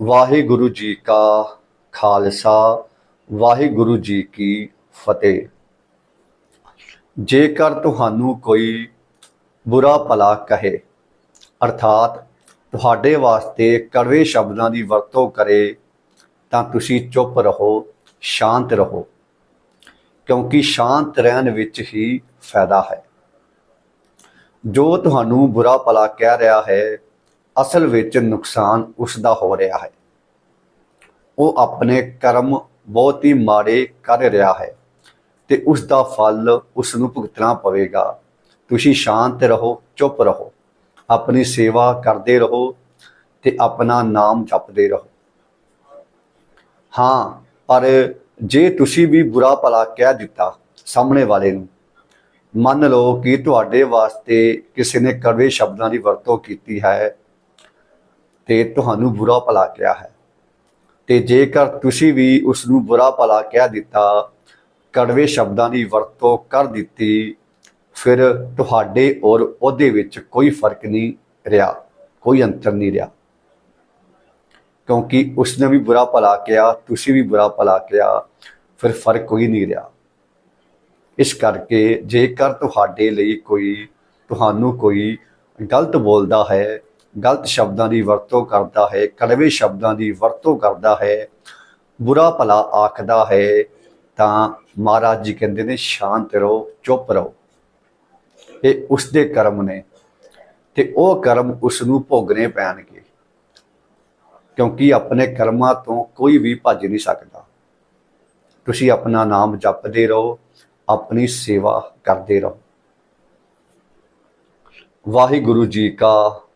ਵਾਹਿਗੁਰੂ ਜੀ ਕਾ ਖਾਲਸਾ, ਵਾਹਿਗੁਰੂ ਜੀ ਕੀ ਫਤਿਹ। ਜੇਕਰ ਤੁਹਾਨੂੰ ਕੋਈ ਬੁਰਾ ਭਲਾ ਕਹੇ, ਅਰਥਾਤ ਤੁਹਾਡੇ ਵਾਸਤੇ ਕੜਵੇ ਸ਼ਬਦਾਂ ਦੀ ਵਰਤੋਂ ਕਰੇ, ਤਾਂ ਤੁਸੀਂ ਚੁੱਪ ਰਹੋ, ਸ਼ਾਂਤ ਰਹੋ, ਕਿਉਂਕਿ ਸ਼ਾਂਤ ਰਹਿਣ ਵਿੱਚ ਹੀ ਫਾਇਦਾ ਹੈ। ਜੋ ਤੁਹਾਨੂੰ ਬੁਰਾ ਭਲਾ ਕਹਿ ਰਿਹਾ ਹੈ ਅਸਲ ਵਿੱਚ ਨੁਕਸਾਨ ਉਸ ਦਾ ਹੋ ਰਿਹਾ ਹੈ। ਉਹ ਆਪਣੇ ਕਰਮ ਬਹੁਤ ਹੀ ਮਾੜੇ ਕਰ ਰਿਹਾ ਹੈ ਤੇ ਉਸ ਦਾ ਫਲ ਉਸ ਨੂੰ ਭੁਗਤਣਾ ਪਵੇਗਾ। ਤੁਸੀਂ ਸ਼ਾਂਤ ਰਹੋ, ਚੁੱਪ ਰਹੋ, ਆਪਣੀ ਸੇਵਾ ਕਰਦੇ ਰਹੋ ਤੇ ਆਪਣਾ ਨਾਮ ਜਪਦੇ ਰਹੋ। ਹਾਂ, ਪਰ ਜੇ ਤੁਸੀਂ ਵੀ ਬੁਰਾ ਭਲਾ ਕਹਿ ਦਿੱਤਾ ਸਾਹਮਣੇ ਵਾਲੇ ਨੂੰ, ਮੰਨ ਲਓ ਕਿ ਤੁਹਾਡੇ ਵਾਸਤੇ ਕਿਸੇ ਨੇ ਕੜਵੇ ਸ਼ਬਦਾਂ ਦੀ ਵਰਤੋਂ ਕੀਤੀ ਹੈ ਤੇ ਤੁਹਾਨੂੰ ਬੁਰਾ ਭਲਾ ਕਿਹਾ ਹੈ। ਤੇ ਜੇਕਰ ਤੁਸੀਂ ਵੀ ਉਸ ਨੂੰ ਬੁਰਾ ਭਲਾ ਕਹਿ ਦਿੱਤਾ, ਕੜਵੇ ਸ਼ਬਦਾਂ ਦੀ ਵਰਤੋਂ ਕਰ ਦਿੱਤੀ, ਫਿਰ ਤੁਹਾਡੇ ਔਰ ਉਹਦੇ ਵਿੱਚ ਕੋਈ ਫ਼ਰਕ ਨਹੀਂ ਰਿਹਾ, ਕੋਈ ਅੰਤਰ ਨਹੀਂ ਰਿਹਾ। ਕਿਉਂਕਿ ਉਸਨੇ ਵੀ ਬੁਰਾ ਭਲਾ ਕਿਹਾ, ਤੁਸੀਂ ਵੀ ਬੁਰਾ ਭਲਾ ਕਿਹਾ, ਫਿਰ ਫ਼ਰਕ ਕੋਈ ਨਹੀਂ ਰਿਹਾ। ਇਸ ਕਰਕੇ ਜੇਕਰ ਤੁਹਾਡੇ ਲਈ ਕੋਈ, ਤੁਹਾਨੂੰ ਕੋਈ ਗਲਤ ਬੋਲਦਾ ਹੈ ਗਲਤ ਸ਼ਬਦਾਂ ਦੀ ਵਰਤੋਂ ਕਰਦਾ ਹੈ, ਕੜਵੇ ਸ਼ਬਦਾਂ ਦੀ ਵਰਤੋਂ ਕਰਦਾ ਹੈ, ਬੁਰਾ ਭਲਾ ਆਖਦਾ ਹੈ, ਤਾਂ ਮਹਾਰਾਜ ਜੀ ਕਹਿੰਦੇ ਨੇ, ਸ਼ਾਂਤ ਰਹੋ, ਚੁੱਪ ਰਹੋ। ਇਹ ਉਸ ਦੇ ਕਰਮ ਨੇ ਤੇ ਉਹ ਕਰਮ ਉਸ ਨੂੰ ਭੋਗਣੇ ਪੈਣਗੇ, ਕਿਉਂਕਿ ਆਪਣੇ ਕਰਮਾਂ ਤੋਂ ਕੋਈ ਵੀ ਭੱਜ ਨਹੀਂ ਸਕਦਾ। ਤੁਸੀਂ ਆਪਣਾ ਨਾਮ ਜਪਦੇ ਰਹੋ, ਆਪਣੀ ਸੇਵਾ ਕਰਦੇ ਰਹੋ। ਵਾਹਿਗੁਰੂ ਜੀ ਕਾ